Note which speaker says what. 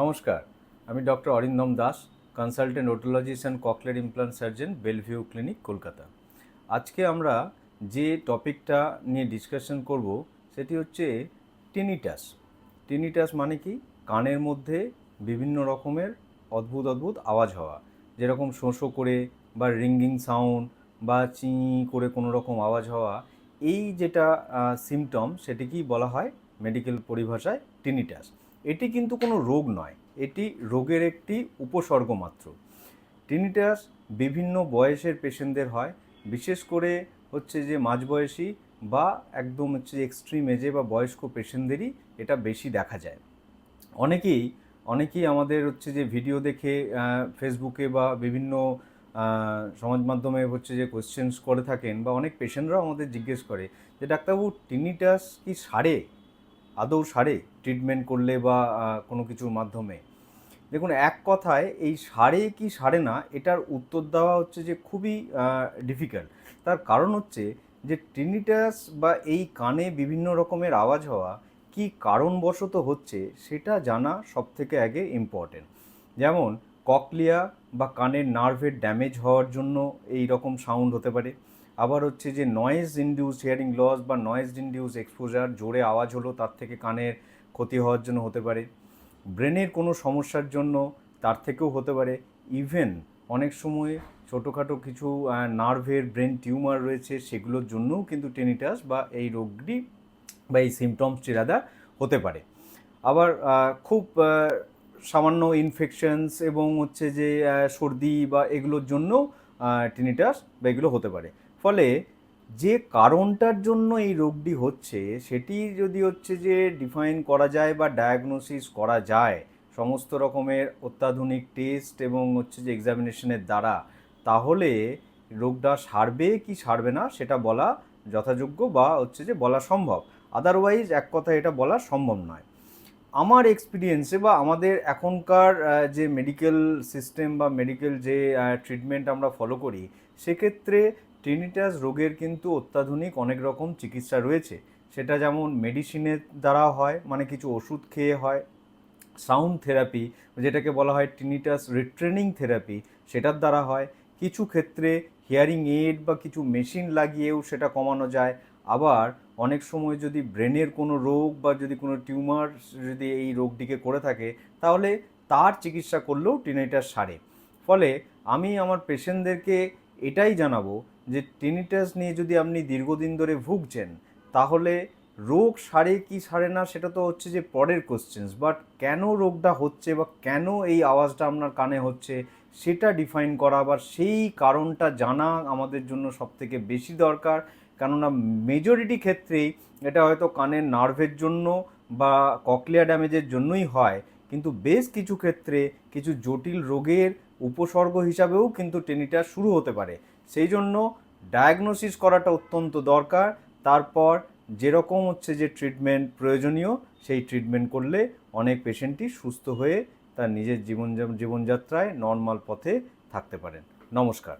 Speaker 1: নমস্কার, আমি doctor Arindam Das, consultant otologist and cochlear implant surgeon, Bellevue clinic, Kolkata. আজকে আমরা যে টপিকটা নিয়ে ডিসকাশন করব, সেটি হচ্ছে টিনিটাস। টিনিটাস মানে কি? কানের মধ্যে বিভিন্ন রকমের অদ্ভুত অদ্ভুত আওয়াজ হওয়া। যেরকম শোঁ করে বা রিঙ্গিং সাউন্ড বা চি করে কোনো রকম আওয়াজ হওয়া, এই যেটা সিমটম সেটিকেই বলা হয় মেডিকেল পরিভাষায় টিনিটাস। এটি কিন্তু কোনো রোগ নয়, এটি রোগের একটি উপসর্গ মাত্র টিনিটাস বিভিন্ন বয়সের পেশেন্টদের হয়, বিশেষ করে হচ্ছে যে মাঝবয়সী বা একদম হচ্ছে এক্সট্রিম এজে বা বয়স্ক পেশেন্টদেরই এটা বেশি দেখা যায়। অনেকেই অনেকেই আমাদের হচ্ছে যে ভিডিও দেখে ফেসবুকে বা বিভিন্ন সমাজ মাধ্যমে হচ্ছে যে কোয়েশ্চেন্স করে থাকেন বা অনেক পেশেন্টরাও আমাদের জিজ্ঞেস করে যে, ডাক্তারবাবু, টিনিটাস কি সারে? আদৌ সারে? ট্রিটমেন্ট করলে বা কোনো কিছুর মাধ্যমে। দেখুন, এক কথায় এই সারে কি সারে না, এটার উত্তর দেওয়া হচ্ছে যে খুবই ডিফিকাল্ট তার কারণ হচ্ছে যে টিনিটাস বা এই কানে বিভিন্ন রকমের আওয়াজ হওয়া কি কারণবশত হচ্ছে, সেটা জানা সব থেকে আগে ইম্পর্টেন্ট যেমন ককলিয়া বা কানের নার্ভের ড্যামেজ হওয়ার জন্য এই রকম সাউন্ড হতে পারে। আবার হচ্ছে যে নয়েজ ইনডিউস হিয়ারিং লস বা নয়েজ ইনডিউস এক্সপোজার জোরে আওয়াজ হলো তার থেকে কানের ক্ষতি হওয়ার জন্য হতে পারে। ব্রেনের কোনো সমস্যার জন্য তার থেকেও হতে পারে। ইভেন অনেক সময় ছোটোখাটো কিছু নার্ভের ব্রেন টিউমার রয়েছে, সেগুলোর জন্যও কিন্তু টেনিটাস বা এই রোগটি বা এই সিমটমসটি রাদা হতে পারে। আবার খুব সামান্য ইনফেকশনস এবং হচ্ছে যে সর্দি বা এগুলোর জন্যও টিনিটাস বা এগুলো হতে পারে। ফলে যে কারণটার জন্য এই রোগটি হচ্ছে, সেটি যদি হচ্ছে যে ডিফাইন করা যায় বা ডায়াগনোসিস করা যায়, সমস্ত রকমের অত্যাধুনিক টেস্ট এবং হচ্ছে যে এক্সামিনেশনের দ্বারা, তাহলে রোগটা সারবে কি সারবে না সেটা বলা যথাযোগ্য বা হচ্ছে যে বলা সম্ভব। আদারওয়াইজ এক কথা এটা বলা সম্ভব নয়। আমার এক্সপিরিয়েন্সে বা আমাদের এখনকার যে মেডিকেল সিস্টেম বা মেডিকেল যে ট্রিটমেন্ট আমরা ফলো করি, সেক্ষেত্রে টিনিটাস রোগের কিন্তু অত্যাধুনিক অনেক রকম চিকিৎসা রয়েছে। সেটা যেমন মেডিসিনের দ্বারা হয় মানে কিছু ওষুধ খেয়ে হয়। সাউন্ড থেরাপি যেটাকে বলা হয় টিনিটাস রিট্রেনিং থেরাপি সেটার দ্বারা হয়। কিছু ক্ষেত্রে হিয়ারিং এইড বা কিছু মেশিন লাগিয়েও সেটা কমানো যায়। আবার অনেক সময় যদি ব্রেনের কোনো রোগ বা যদি কোনো টিউমার যদি এই রোগটিকে করে থাকে, তাহলে তার চিকিৎসা করলেও টিনিটাস সারে। ফলে আমি আমার পেশেন্টদেরকে এটাই জানাব যে টিনিটাস নিয়ে যদি আপনি দীর্ঘদিন ধরে ভুগছেন, তাহলে রোগ সারে কি সারে না সেটা তো হচ্ছে যে পরের কোশ্চেন্স বাট কেন রোগটা হচ্ছে বা কেন এই আওয়াজটা আপনার কানে হচ্ছে সেটা ডিফাইন করা বা সেই কারণটা জানা আমাদের জন্য সবথেকে বেশি দরকার। কেননা মেজরিটি ক্ষেত্রেই এটা হয়তো কানের নার্ভের জন্য বা ককলিয়া ড্যামেজের জন্যই হয়, কিন্তু বেশ কিছু ক্ষেত্রে কিছু জটিল রোগের উপসর্গ হিসাবেও কিন্তু টেনিটা শুরু হতে পারে। সেই জন্য ডায়াগনোসিস করাটা অত্যন্ত দরকার। তারপর যেরকম হচ্ছে যে ট্রিটমেন্ট প্রয়োজনীয়, সেই ট্রিটমেন্ট করলে অনেক পেশেন্টই সুস্থ হয়ে তার নিজের জীবন জীবনযাত্রায় নর্মাল পথে থাকতে পারেন। নমস্কার।